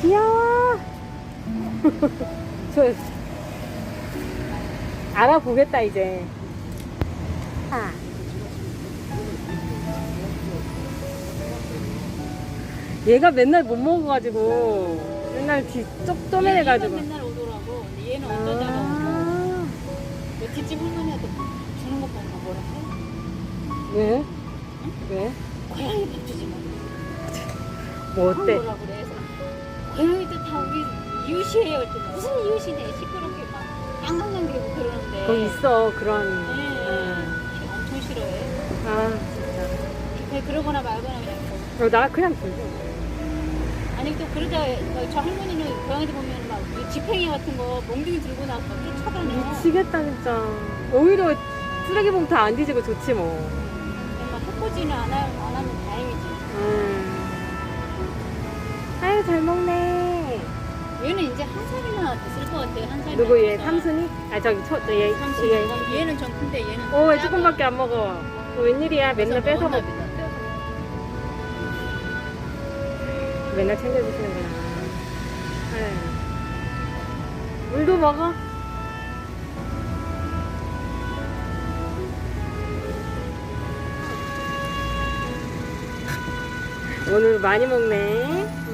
저 알아보겠다 이제. 아. 얘가 맨날 못 먹어가지고 맨날 뒤 쪽도매해가지고. 얘는 맨날 오더라고. 근데 얘는 어쩌다가 오고. 아, 그 뒷집 할머니한테 주는 거 보면 뭐라 해? 왜? 왜? 고양이 밥 주지 마. 뭐 어때? 뭐라 그래? 고양이들 다 우리 이웃이에요. 그랬더니 무슨 이웃이네. 시끄럽게 막 깡깡깡 대고 그러는데. 거기 있어 그런. 네. 응. 엄청 싫어해. 아 진짜. 그냥 그러거나 말거나 그냥. 뭐. 어, 나 그냥 불러. 아니 또 그러다 저 할머니는 고양이들 보면 막이 지팽이 같은 거 몽둥이 들고 나서 막 쫓아다녀. 미치겠다 진짜. 오히려 쓰레기 봉투 안 뒤지고 좋지 뭐. 그냥 막 해코지는 안, 하, 안 하면 다행이지. 음. 아유 잘 먹네. 얘는 이제 한 살이나 됐을 것 같아. 한 살. 누구 얘 삼순이? 아 저기 초, 저 얘. 삼순이. 얘. 얘는 좀 큰데 얘는. 오, 왜 작아. 조금밖에 안 먹어? 어, 웬일이야? 맨날 뺏어 먹. 보다. 맨날 챙겨주시는구나. 아유. 물도 먹어. 오늘 많이 먹네.